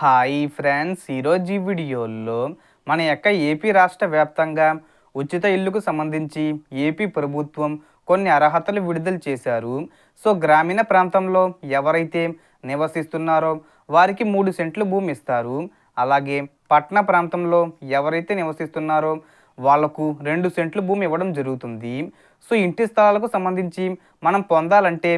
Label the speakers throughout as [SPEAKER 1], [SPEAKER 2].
[SPEAKER 1] Hi friends. ఈరోజు ఈ వీడియోలో మన యొక్క ఏపీ రాష్ట్ర వ్యాప్తంగా ఉచిత ఇల్లుకు సంబంధించి ఏపీ ప్రభుత్వం కొన్ని అర్హతలు విడుదల చేశారు. సో గ్రామీణ ప్రాంతంలో ఎవరైతే నివసిస్తున్నారో వారికి మూడు సెంట్లు భూమి ఇస్తారు. అలాగే పట్టణ ప్రాంతంలో ఎవరైతే నివసిస్తున్నారో వాళ్ళకు రెండు సెంట్లు భూమి ఇవ్వడం జరుగుతుంది. సో ఇంటి స్థలాలకు సంబంధించి మనం పొందాలంటే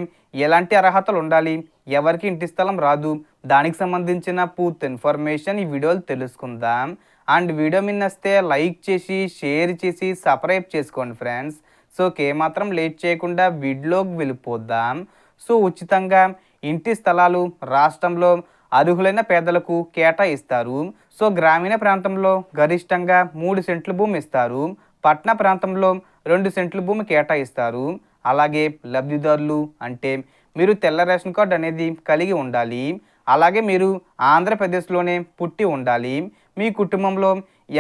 [SPEAKER 1] ఎలాంటి అర్హతలు ఉండాలి? ఎవరికి ఇంటి స్థలం రాదు? దానికి సంబంధించిన పూర్తి ఇన్ఫర్మేషన్ ఈ వీడియోలు తెలుసుకుందాం. అండ్ వీడియో మీద నచ్చితే లైక్ చేసి షేర్ చేసి సబ్స్క్రైబ్ చేసుకోండి ఫ్రెండ్స్. సో మాత్రం లేట్ చేయకుండా వీడియోకి వెళ్ళిపోద్దాం సో ఉచితంగా ఇంటి స్థలాలు రాష్ట్రంలో అర్హులైన పేదలకు కేటాయిస్తారు సో గ్రామీణ ప్రాంతంలో గరిష్టంగా మూడు సెంట్ల భూమి ఇస్తారు. పట్టణ ప్రాంతంలో రెండు సెంట్ల భూమి కేటాయిస్తారు అలాగే లబ్ధిదారులు అంటే మీరు తెల్ల రేషన్ కార్డు అనేది కలిగి ఉండాలి. అలాగే మీరు ఆంధ్రప్రదేశ్లోనే పుట్టి ఉండాలి. మీ కుటుంబంలో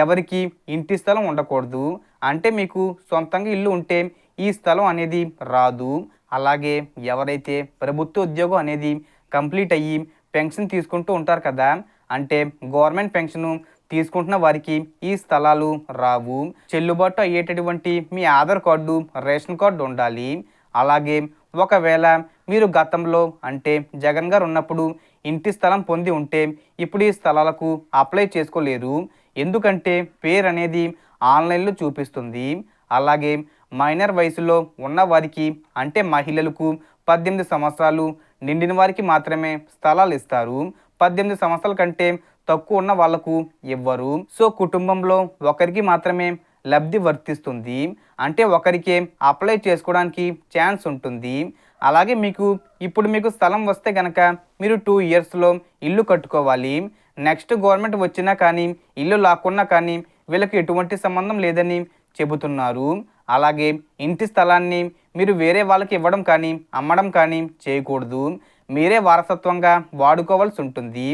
[SPEAKER 1] ఎవరికి ఇంటి స్థలం ఉండకూడదు. అంటే మీకు సొంతంగా ఇల్లు ఉంటే ఈ స్థలం అనేది రాదు. అలాగే ఎవరైతే ప్రభుత్వ ఉద్యోగం అనేది కంప్లీట్ అయ్యి పెన్షన్ తీసుకుంటూ ఉంటారు కదా అంటే గవర్నమెంట్ పెన్షన్ తీసుకుంటున్న వారికి ఈ స్థలాలు రావు. చెల్లుబాటు అయ్యేటటువంటి మీ ఆధార్ కార్డు రేషన్ కార్డు ఉండాలి. అలాగే ఒకవేళ మీరు గతంలో అంటే జగన్ గారు ఉన్నప్పుడు ఇంటి స్థలం పొంది ఉంటే ఇప్పుడు ఈ స్థలాలకు అప్లై చేసుకోలేరు ఎందుకంటే పేరు అనేది ఆన్లైన్లో చూపిస్తుంది. అలాగే మైనర్ వయసులో ఉన్న వారికి అంటే మహిళలకు పద్దెనిమిది సంవత్సరాలు నిండిన వారికి మాత్రమే స్థలాలు ఇస్తారు. పద్దెనిమిది సంవత్సరాల కంటే తక్కువ ఉన్న వాళ్ళకు ఇవ్వరు సో కుటుంబంలో ఒకరికి మాత్రమే లబ్ధి వర్తిస్తుంది. అంటే ఒకరికే అప్లై చేసుకోవడానికి ఛాన్స్ ఉంటుంది. అలాగే మీకు ఇప్పుడు మీకు స్థలం వస్తే కనుక మీరు టూ ఇయర్స్లో ఇల్లు కట్టుకోవాలి. నెక్స్ట్ గవర్నమెంట్ వచ్చినా కానీ ఇల్లు లాక్కున్నా కానీ వీళ్ళకి ఎటువంటి సంబంధం లేదని చెబుతున్నారు. అలాగే ఇంటి స్థలాన్ని మీరు వేరే వాళ్ళకి ఇవ్వడం కానీ అమ్మడం కానీ చేయకూడదు. మీరే వారసత్వంగా వాడుకోవాల్సి ఉంటుంది.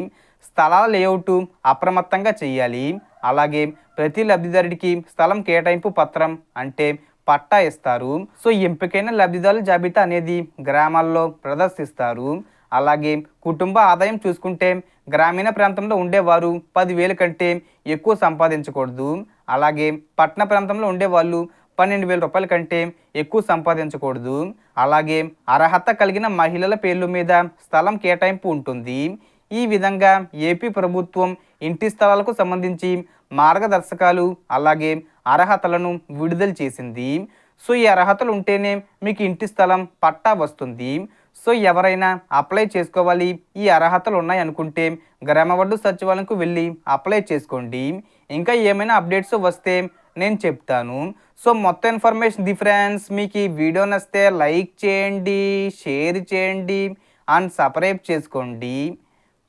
[SPEAKER 1] స్థలాల లేఅవుట్ అప్రమత్తంగా చేయాలి. అలాగే ప్రతి లబ్ధిదారుడికి స్థలం కేటాయింపు పత్రం అంటే పట్టా ఇస్తారు. సో ఎంపికైన లబ్ధిదారుల జాబితా అనేది గ్రామాల్లో ప్రదర్శిస్తారు. అలాగే కుటుంబ ఆదాయం చూసుకుంటే గ్రామీణ ప్రాంతంలో ఉండేవారు పదివేల కంటే ఎక్కువ సంపాదించకూడదు. అలాగే పట్టణ ప్రాంతంలో ఉండేవాళ్ళు పన్నెండు వేల రూపాయల కంటే ఎక్కువ సంపాదించకూడదు. అలాగే అర్హత కలిగిన మహిళల పేర్ల మీద స్థలం కేటాయింపు ఉంటుంది. ఈ విధంగా ఏపీ ప్రభుత్వం ఇంటి స్థలాలకు సంబంధించి మార్గదర్శకాలు అలాగే అర్హతలను విడుదల చేసింది. సో ఈ అర్హతలు ఉంటేనే మీకు ఇంటి స్థలం పట్టా వస్తుంది. సో ఎవరైనా అప్లై చేసుకోవాలి ఈ అర్హతలు ఉన్నాయి అనుకుంటే గ్రామవడ్డు సచివాలయంకు వెళ్ళి అప్లై చేసుకోండి. ఇంకా ఏమైనా అప్డేట్స్ వస్తే నేను చెప్తాను. సో మొత్తం ఇన్ఫర్మేషన్ డిఫరెన్స్ మీకు ఈ వీడియో నచ్చితే లైక్ చేయండి షేర్ చేయండి అండ్ సబ్స్క్రైబ్ చేసుకోండి.